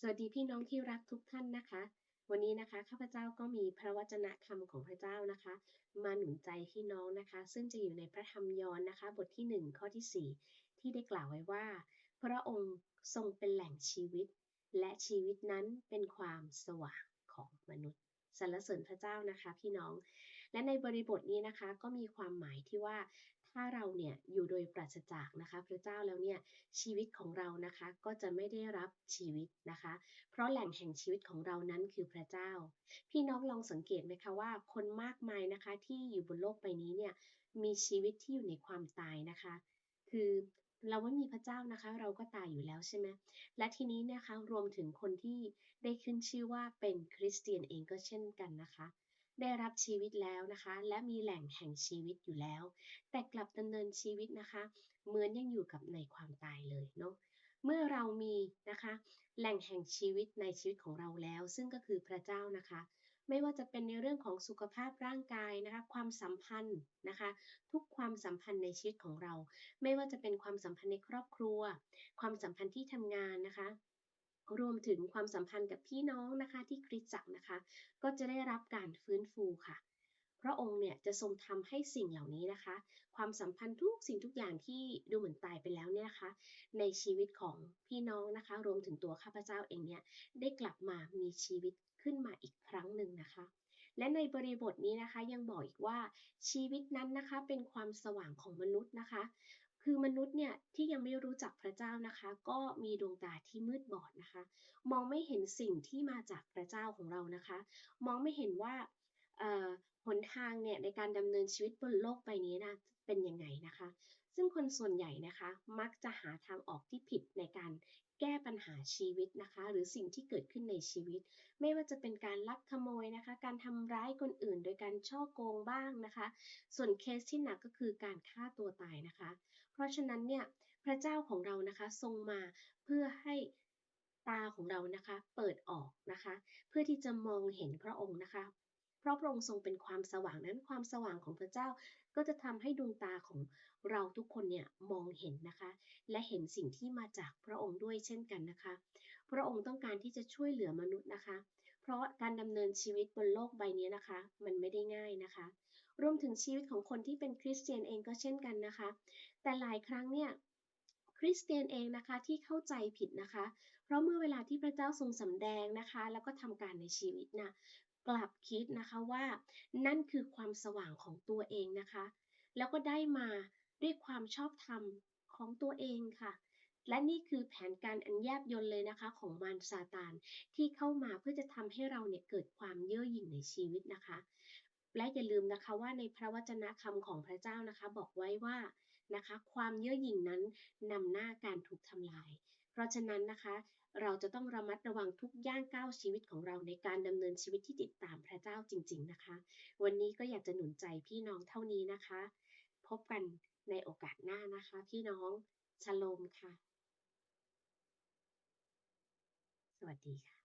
สวัสดีพี่น้องที่รักทุกท่านนะคะ วันนี้นะคะข้าพเจ้าก็มีพระวจนะคำของพระเจ้านะคะ มาหนุนใจพี่น้องนะคะ ซึ่งจะอยู่ในพระธรรมยอห์นนะคะ บทที่ 1 ข้อที่ 4 ที่ได้กล่าวไว้ว่า พระองค์ทรงเป็นแหล่งชีวิต และชีวิตนั้นเป็นความสว่างของมนุษย์สรรเสริญพระเจ้านะคะพี่น้อง และในบริบทนี้นะคะก็มีความหมายที่ว่า ถ้าเราเนี่ยอยู่โดยปราศจากนะคะพระเจ้าแล้วเนี่ยชีวิตของเรานะคะก็จะไม่ได้รับชีวิตนะคะ เพราะแหล่งแห่งชีวิตของเรานั้นคือพระเจ้า พี่น้องลองสังเกตไหมคะว่า คนมากมายนะคะที่อยู่บนโลกใบนี้เนี่ยมีชีวิตที่อยู่ในความตายนะคะ คือเราไม่มีพระเจ้านะคะ เราก็ตายอยู่แล้วใช่ไหมและทีนี้นะคะรวมถึงคนที่ได้ขึ้นชื่อว่าเป็นคริสเตียนเองก็เช่นกันนะคะ ได้รับชีวิตแล้วนะคะ และมีแหล่งแห่งชีวิตอยู่แล้ว แต่กลับดำเนินชีวิตนะคะ เหมือนยังอยู่กับในความตายเลยเนาะเมื่อเรามีนะคะ แหล่งแห่งชีวิตในชีวิตของเราแล้ว ซึ่งก็คือพระเจ้านะคะ ไม่ว่าจะเป็นในเรื่องของสุขภาพร่างกายนะคะ ความสัมพันธ์นะคะ ทุกความสัมพันธ์ในชีวิตของเรา ไม่ว่าจะเป็นความสัมพันธ์ในครอบครัว ความสัมพันธ์ที่ทำงานนะคะ รวมถึงความสัมพันธ์กับพี่น้องนะคะที่คริสตจักรนะคะ ก็จะได้รับการฟื้นฟูค่ะ พระองค์เนี่ยจะทรงทำให้สิ่งเหล่านี้นะคะ ความสัมพันธ์ทุกสิ่งทุกอย่างที่ดูเหมือนตายไปแล้วเนี่ยนะคะ ในชีวิตของพี่น้องนะคะ รวมถึงตัวข้าพเจ้าเองเนี่ยได้กลับมามีชีวิตขึ้นมาอีกครั้งหนึ่งนะคะและในบริบทนี้นะคะยังบอกอีกว่าชีวิตนั้นนะคะเป็นความสว่างของมนุษย์นะคะ คือมนุษย์เนี่ยที่ยังไม่รู้จักพระเจ้านะคะ ก็มีดวงตาที่มืดบอดนะคะ มองไม่เห็นสิ่งที่มาจากพระเจ้าของเรานะคะ มองไม่เห็นว่าหนทางเนี่ยในการดำเนินชีวิตบนโลกใบนี้นะเป็นยังไงนะคะ ซึ่งคนส่วนใหญ่นะคะ มักจะหาทางออกที่ผิดในการแก้ปัญหาชีวิตนะคะ หรือสิ่งที่เกิดขึ้นในชีวิต ไม่ว่าจะเป็นการลักขโมยนะคะ การทำร้ายคนอื่น โดยการช่อโกงบ้างนะคะ ส่วนเคสที่หนักก็คือการฆ่าตัวตายนะคะ ราะฉะนั้นเนี่ยพระเจ้าของเรานะคะทรงมาเพื่อให้ตาของเรานะคะเปิดออกนะคะ เพื่อที่จะมองเห็นพระองค์นะคะ เพราะพระองค์ทรงเป็นความสว่างนั้นความสว่างของพระเจ้า ก็จะทำให้ดวงตาของเราทุกคนเนี่ยมองเห็นนะคะ และเห็นสิ่งที่มาจากพระองค์ด้วยเช่นกันนะคะ พระองค์ต้องการที่จะช่วยเหลือมนุษย์นะคะ เพราะการดำเนินชีวิตบนโลกใบนี้นะคะ มันไม่ได้ง่ายนะคะ รวมถึงชีวิตของคนที่เป็นคริสเตียนเองก็เช่นกันนะคะ แต่หลายครั้งเนี่ยคริสเตียนเองนะคะที่เข้าใจผิดนะคะ เพราะเมื่อเวลาที่พระเจ้าทรงสำแดงนะคะ แล้วก็ทำการในชีวิตนะ กลับคิดนะคะว่า นั่นคือความสว่างของตัวเองนะคะ แล้วก็ได้มาด้วยความชอบธรรมของตัวเองค่ะ และนี่คือแผนการอันแยบยนเลยนะคะของมารซาตานที่เข้ามาเพื่อจะทำให้เราเนี่ยเกิดความเย่อหยิ่งในชีวิตนะคะ และอย่าลืมนะคะว่าในพระวจนะคำของพระเจ้านะคะ บอกไว้ว่า นะคะ ความเย่อหยิ่งนั้นนำหน้าการถูกทำลาย เพราะฉะนั้นนะคะ เราจะต้องระมัดระวังทุกย่างก้าวชีวิตของเราในการดำเนินชีวิตที่ติดตามพระเจ้าจริง ๆนะคะ วันนี้ก็อยากจะหนุนใจพี่น้องเท่านี้นะคะ พบกันในโอกาสหน้านะคะ พี่น้องชโลมค่ะ สวัสดีค่ะ